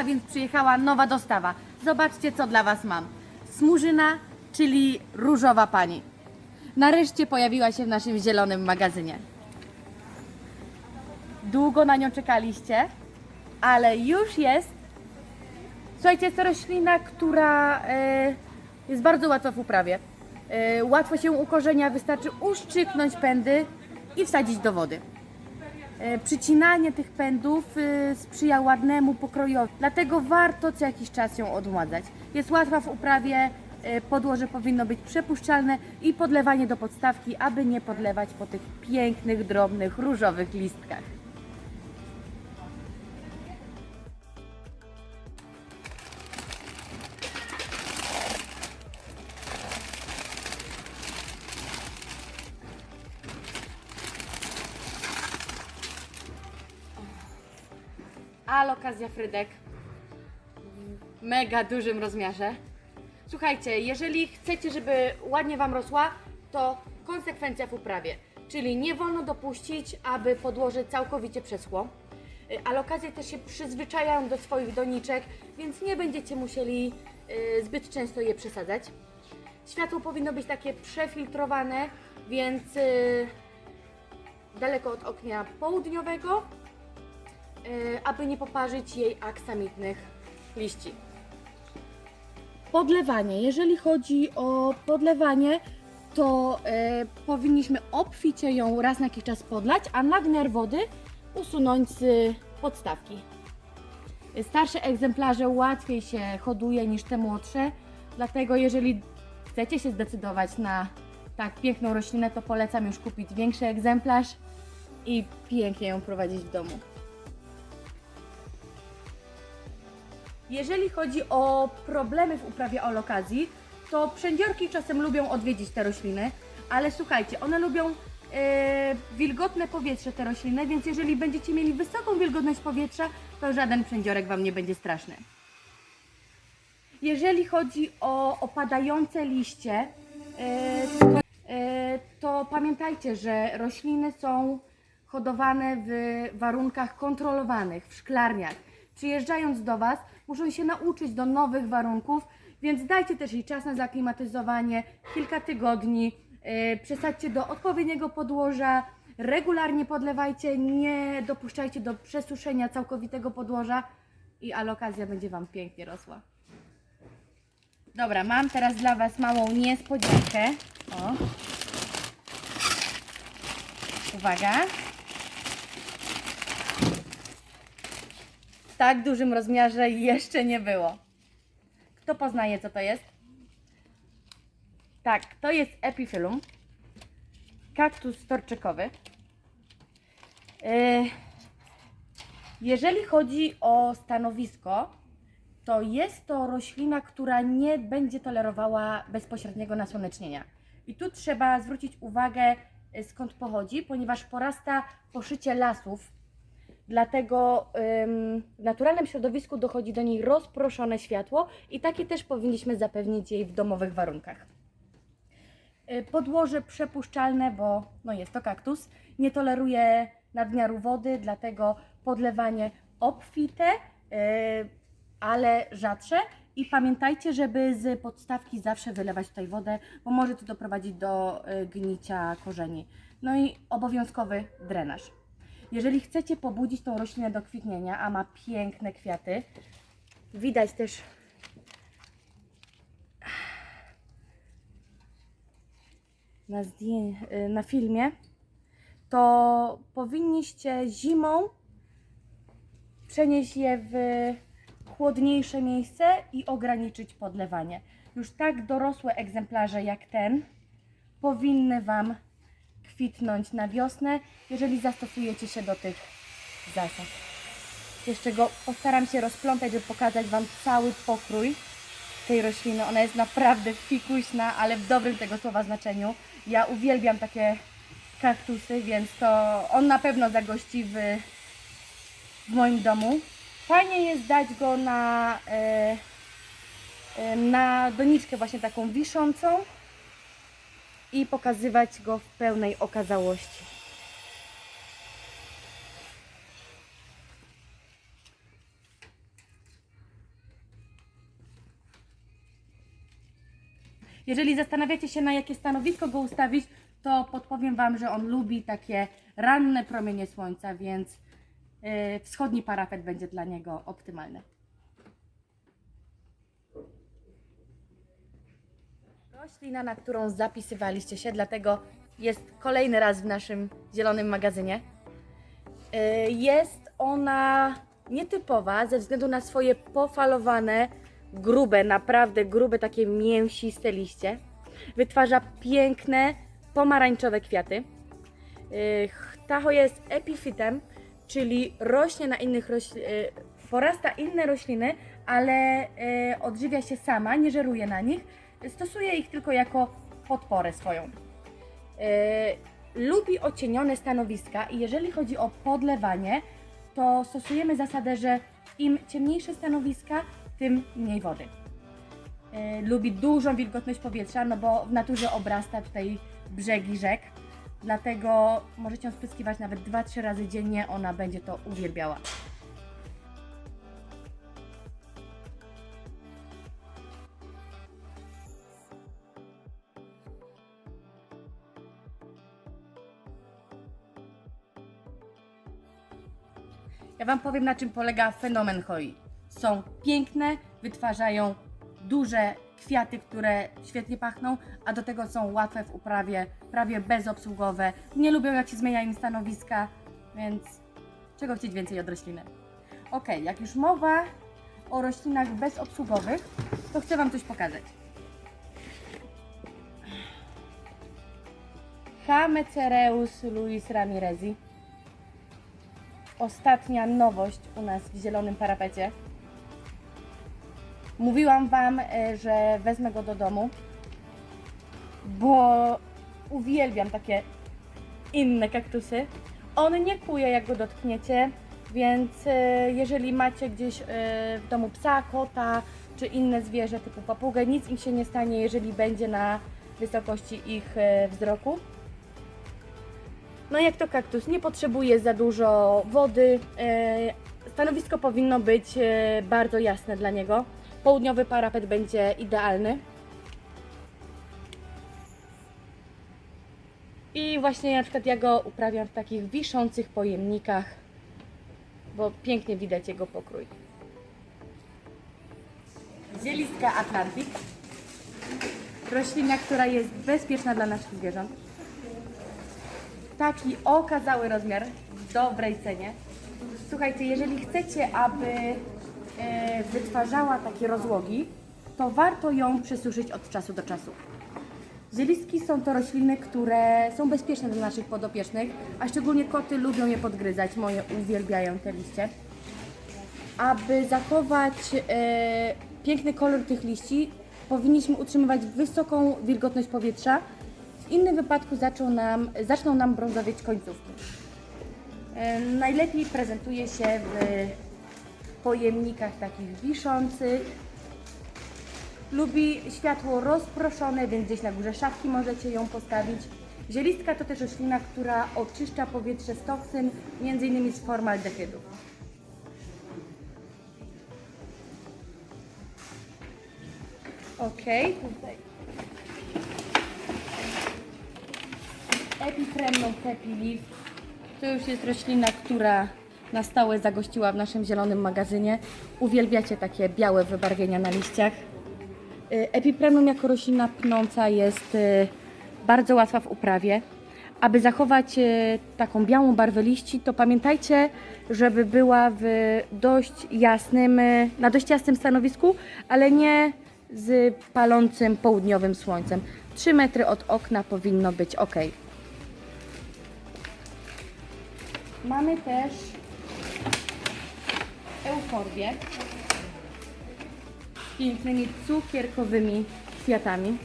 a więc przyjechała nowa dostawa. Zobaczcie, co dla Was mam. Smurzyna, czyli różowa pani. Nareszcie pojawiła się w naszym zielonym magazynie. Długo na nią czekaliście, ale już jest. Słuchajcie, jest to roślina, która e, jest bardzo łatwa w uprawie. E, łatwo się ukorzenia, wystarczy uszczyknąć pędy i wsadzić do wody. E, Przycinanie tych pędów e, sprzyja ładnemu pokrojowi, dlatego warto co jakiś czas ją odmładzać. Jest łatwa w uprawie, e, podłoże powinno być przepuszczalne i podlewanie do podstawki, aby nie podlewać po tych pięknych, drobnych, różowych listkach. Alokazja frydek w mega dużym rozmiarze. Słuchajcie, jeżeli chcecie, żeby ładnie Wam rosła, to konsekwencja w uprawie. Czyli nie wolno dopuścić, aby podłoże całkowicie przeschło. Y, Alokazje też się przyzwyczajają do swoich doniczek, więc nie będziecie musieli y, zbyt często je przesadzać. Światło powinno być takie przefiltrowane, więc y, daleko od okna południowego, aby nie poparzyć jej aksamitnych liści. Podlewanie. Jeżeli chodzi o podlewanie, to e, powinniśmy obficie ją raz na jakiś czas podlać, a nadmiar wody usunąć z podstawki. Starsze egzemplarze łatwiej się hoduje niż te młodsze, dlatego jeżeli chcecie się zdecydować na tak piękną roślinę, to polecam już kupić większy egzemplarz i pięknie ją prowadzić w domu. Jeżeli chodzi o problemy w uprawie alokazji, to przędziorki czasem lubią odwiedzić te rośliny, ale słuchajcie, one lubią e, wilgotne powietrze te rośliny, więc jeżeli będziecie mieli wysoką wilgotność powietrza, to żaden przędziorek Wam nie będzie straszny. Jeżeli chodzi o opadające liście, e, to, e, to pamiętajcie, że rośliny są hodowane w warunkach kontrolowanych, w szklarniach. Przyjeżdżając do Was, muszą się nauczyć do nowych warunków, więc dajcie też jej czas na zaklimatyzowanie, kilka tygodni, yy, przesadźcie do odpowiedniego podłoża, regularnie podlewajcie, nie dopuszczajcie do przesuszenia całkowitego podłoża i alokazja będzie Wam pięknie rosła. Dobra, mam teraz dla Was małą niespodziankę. O. Uwaga. Tak dużym rozmiarze jeszcze nie było. Kto poznaje, co to jest? Tak, to jest epifilum. Kaktus torczykowy. Yy, Jeżeli chodzi o stanowisko, to jest to roślina, która nie będzie tolerowała bezpośredniego nasłonecznienia. I tu trzeba zwrócić uwagę, y, skąd pochodzi, ponieważ porasta poszycie lasów, dlatego w naturalnym środowisku dochodzi do niej rozproszone światło i takie też powinniśmy zapewnić jej w domowych warunkach. Y, Podłoże przepuszczalne, bo no jest to kaktus, nie toleruje nadmiaru wody, dlatego podlewanie obfite, y, ale rzadsze. I pamiętajcie, żeby z podstawki zawsze wylewać tutaj wodę, bo może to doprowadzić do y, gnicia korzeni. No i obowiązkowy drenaż. Jeżeli chcecie pobudzić tą roślinę do kwitnienia, a ma piękne kwiaty, widać też na, y, na filmie, to powinniście zimą przenieść je w chłodniejsze miejsce i ograniczyć podlewanie. Już tak dorosłe egzemplarze jak ten powinny Wam kwitnąć na wiosnę, jeżeli zastosujecie się do tych zasad. Jeszcze go postaram się rozplątać, żeby pokazać Wam cały pokrój tej rośliny. Ona jest naprawdę fikuśna, ale w dobrym tego słowa znaczeniu. Ja uwielbiam takie kaktusy, więc to on na pewno zagości w, w moim domu. Fajnie jest dać go na, e, e, na doniczkę właśnie taką wiszącą i pokazywać go w pełnej okazałości. Jeżeli zastanawiacie się, na jakie stanowisko go ustawić, to podpowiem Wam, że on lubi takie ranne promienie słońca, więc y, wschodni parapet będzie dla niego optymalny. Roślina, na którą zapisywaliście się, dlatego jest kolejny raz w naszym zielonym magazynie. Yy, Jest ona nietypowa ze względu na swoje pofalowane, grube, naprawdę grube, takie mięsiste liście. Wytwarza piękne, pomarańczowe kwiaty. Yy, Ta choja jest epifitem, czyli rośnie na innych rośl- yy, porasta inne rośliny, ale odżywia się sama, nie żeruje na nich. Stosuje ich tylko jako podporę swoją. Yy, lubi ocienione stanowiska i jeżeli chodzi o podlewanie, to stosujemy zasadę, że im ciemniejsze stanowiska, tym mniej wody. Yy, lubi dużą wilgotność powietrza, no bo w naturze obrasta tutaj brzegi rzek, dlatego możecie ją spryskiwać nawet 2-3 razy dziennie, ona będzie to uwielbiała. Wam powiem, na czym polega fenomen hoi. Są piękne, wytwarzają duże kwiaty, które świetnie pachną, a do tego są łatwe w uprawie, prawie bezobsługowe. Nie lubią, jak się zmienia im stanowiska, więc czego chcieć więcej od rośliny? Ok, jak już mowa o roślinach bezobsługowych, to chcę Wam coś pokazać. Hamecereus Luis Ramirezi ostatnia nowość u nas w zielonym parapecie. Mówiłam Wam, e, że wezmę go do domu, bo uwielbiam takie inne kaktusy. On nie kuje, jak go dotkniecie, więc e, jeżeli macie gdzieś e, w domu psa, kota czy inne zwierzę typu papugę, nic im się nie stanie, jeżeli będzie na wysokości ich wzroku. No jak to kaktus, nie potrzebuje za dużo wody. e, Stanowisko powinno być e, bardzo jasne dla niego. Południowy parapet będzie idealny. I właśnie na przykład ja go uprawiam w takich wiszących pojemnikach, bo pięknie widać jego pokrój. Zielistka Atlantik. Roślina, która jest bezpieczna dla naszych zwierząt taki okazały rozmiar w dobrej cenie. Słuchajcie, jeżeli chcecie, aby e, wytwarzała takie rozłogi, to warto ją przesuszyć od czasu do czasu. Zielistki są to rośliny, które są bezpieczne dla naszych podopiecznych, a szczególnie koty lubią je podgryzać. Moje uwielbiają te liście. Aby zachować e, piękny kolor tych liści, powinniśmy utrzymywać wysoką wilgotność powietrza. W innym wypadku zaczną nam, zaczną nam brązowieć końcówki. E, najlepiej prezentuje się w pojemnikach takich wiszących. Lubi światło rozproszone, więc gdzieś na górze szafki możecie ją postawić. Zielistka to też roślina, która oczyszcza powietrze z toksyn, m.in. z formaldehydów. Ok, tutaj. Epifremną Tepilif. To już jest roślina, która na stałe zagościła w naszym zielonym magazynie. Uwielbiacie takie białe wybarwienia na liściach. Y, Epipremnum jako roślina pnąca jest y, bardzo łatwa w uprawie. Aby zachować y, taką białą barwę liści, to pamiętajcie, żeby była w dość jasnym, na dość jasnym stanowisku, ale nie z palącym południowym słońcem. 3 metry od okna powinno być ok. Mamy też euforbię z pięknymi cukierkowymi kwiatami.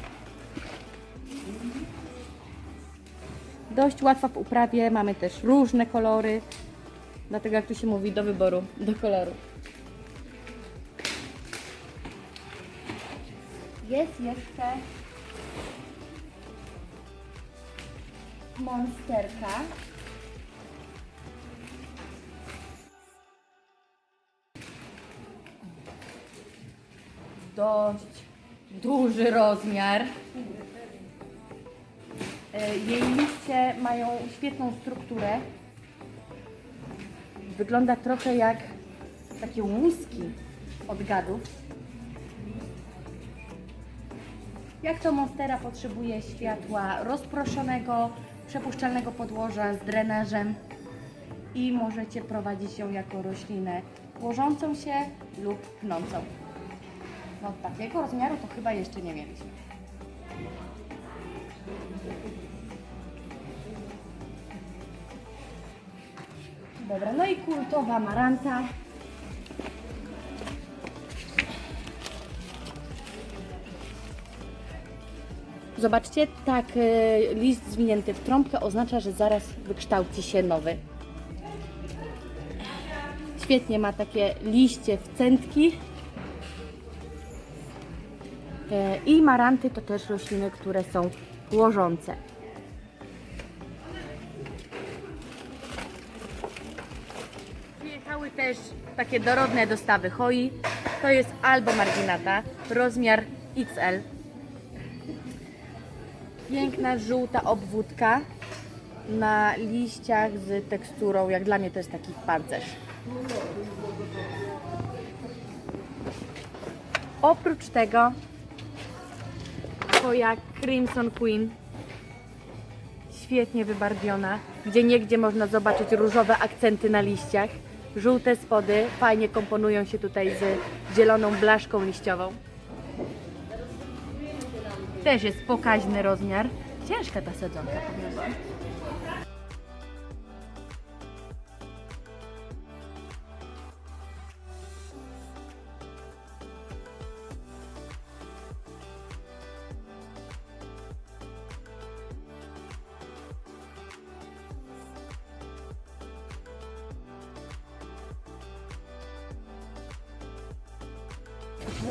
Dość łatwa w uprawie, mamy też różne kolory, dlatego jak tu się mówi, do wyboru, do koloru. Jest jeszcze monsterka. Dość duży rozmiar. E, Jej liście mają świetną strukturę. Wygląda trochę jak takie łuski od gadów. Jak to monstera potrzebuje światła rozproszonego, przepuszczalnego podłoża z drenażem i możecie prowadzić ją jako roślinę łożącą się lub pnącą. No takiego rozmiaru to chyba jeszcze nie mieliśmy. Dobra, no i kultowa maranta. Zobaczcie, tak e, list zwinięty w trąbkę oznacza, że zaraz wykształci się nowy. Świetnie ma takie liście w centki. E, I maranty to też rośliny, które są łożące. Przyjechały też takie dorodne dostawy hoi. To jest albo marginata, rozmiar XL. Piękna żółta obwódka na liściach z teksturą, jak dla mnie to jest taki pancerz. Oprócz tego twoja Crimson Queen świetnie wybarwiona, gdzie niegdzie można zobaczyć różowe akcenty na liściach. Żółte spody fajnie komponują się tutaj z zieloną blaszką liściową. Też jest pokaźny rozmiar. Ciężka ta sadzonka, powiem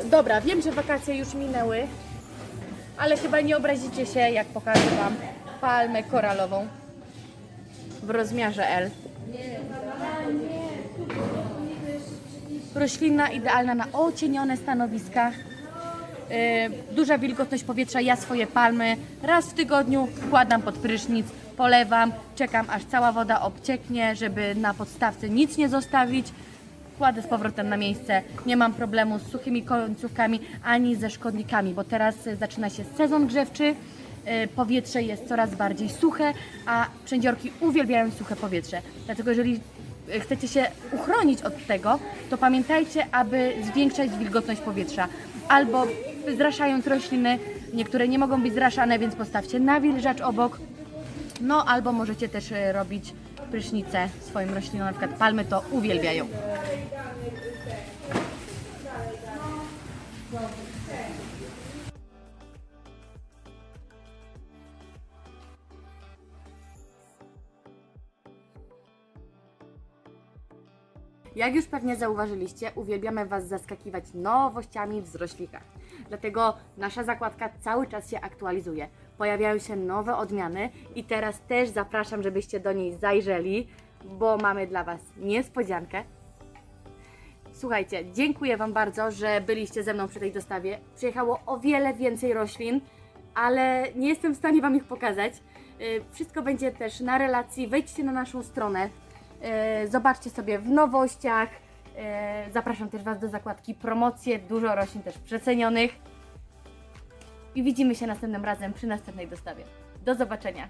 Dobra, wiem, że wakacje już minęły, ale chyba nie obrazicie się, jak pokażę Wam palmę koralową w rozmiarze L. Roślina idealna na ocienione stanowiska. Yy, duża wilgotność powietrza. Ja swoje palmy raz w tygodniu wkładam pod prysznic, polewam, czekam aż cała woda obcieknie, żeby na podstawce nic nie zostawić. Kładę z powrotem na miejsce. Nie mam problemu z suchymi końcówkami ani ze szkodnikami, bo teraz y, zaczyna się sezon grzewczy. y, Powietrze jest coraz bardziej suche, a przędziorki uwielbiają suche powietrze. Dlatego jeżeli y, chcecie się uchronić od tego, to pamiętajcie, aby zwiększać wilgotność powietrza. Albo zraszając rośliny, niektóre nie mogą być zraszane, więc postawcie nawilżacz obok. No albo możecie też robić prysznice swoim roślinom, na przykład palmy to uwielbiają. Jak już pewnie zauważyliście, uwielbiamy Was zaskakiwać nowościami w zroślikach. Dlatego nasza zakładka cały czas się aktualizuje. Pojawiają się nowe odmiany i teraz też zapraszam, żebyście do niej zajrzeli, bo mamy dla Was niespodziankę. Słuchajcie, dziękuję Wam bardzo, że byliście ze mną przy tej dostawie. Przyjechało o wiele więcej roślin, ale nie jestem w stanie Wam ich pokazać. Yy, Wszystko będzie też na relacji. Wejdźcie na naszą stronę, zobaczcie sobie w nowościach. Yy, Zapraszam też Was do zakładki promocje, dużo roślin też przecenionych. I widzimy się następnym razem przy następnej dostawie. Do zobaczenia.